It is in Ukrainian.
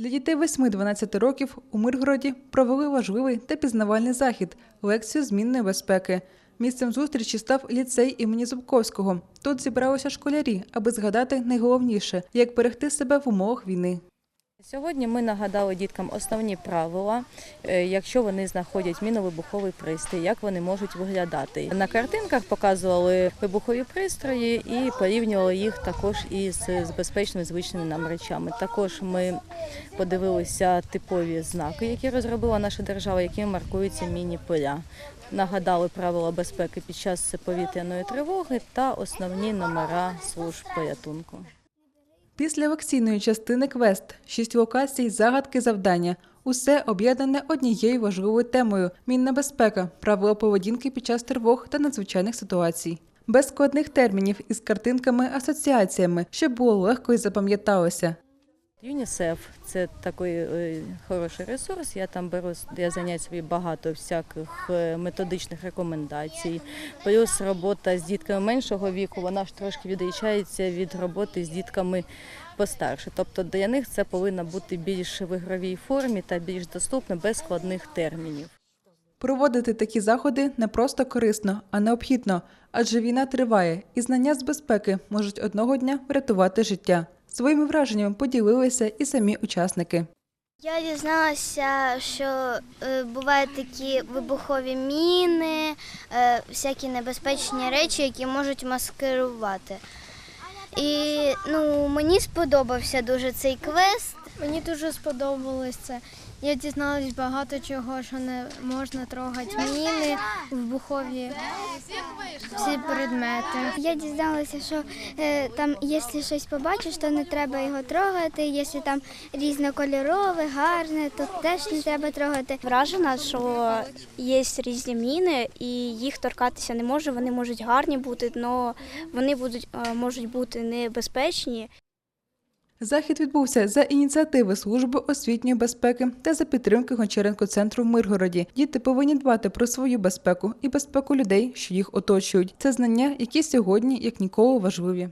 Для дітей 8-12 років у Миргороді провели важливий та пізнавальний захід лекцію змінної безпеки. Місцем зустрічі став ліцей імені Зубковського. Тут зібралися школярі, аби згадати найголовніше, як берегти себе в умовах війни. Сьогодні ми нагадали діткам основні правила, е, якщо вони знаходять міновибуховий пристрій, як вони можуть виглядати. На картинках показували вибухові пристрої і порівнювали їх також із безпечними звичними нам речами. Також ми подивилися типові знаки, які розробила наша держава, якими маркуються міні-поля. Нагадали правила безпеки під час повітряної тривоги та основні номера служб порятунку. Після вакційної частини квест шість локацій, загадки, завдання. Усе об'єднане однією важливою темою мінна безпека, правила поведінки під час тривог та надзвичайних ситуацій. Без складних термінів із картинками, асоціаціями, щоб було легко і запам'яталося. ЮНІСЕФ це такий е, хороший ресурс. Я там беру для занять собі багато всяких е, методичних рекомендацій. Плюс робота з дітками меншого віку, вона ж трошки відрізняється від роботи з дітками постарше. Тобто для них це повинно бути більш в ігровій формі та більш доступно без складних термінів. Проводити такі заходи не просто корисно, а необхідно, адже війна триває, і знання з безпеки можуть одного дня врятувати життя. Своїми враженнями поділилися і самі учасники. Я дізналася, що е, бувають такі вибухові міни, е, всякі небезпечні речі, які можуть маскирувати. І ну, мені сподобався дуже цей квест. Мені дуже сподобалося. це. Я дізналась багато чого, що не можна трогати міни, вибухові всі предмети. Я дізналася, що е, там, якщо щось побачиш, то не треба його трогати. Якщо там різнокольорове, гарне, то теж не треба трогати. Вражена, що є різні міни, і їх торкатися не може. Вони можуть гарні бути, але вони будуть е, можуть бути небезпечні. Захід відбувся за ініціативи служби освітньої безпеки та за підтримки Гончаренко центру в Миргороді. Діти повинні дбати про свою безпеку і безпеку людей, що їх оточують. Це знання, які сьогодні як ніколи важливі.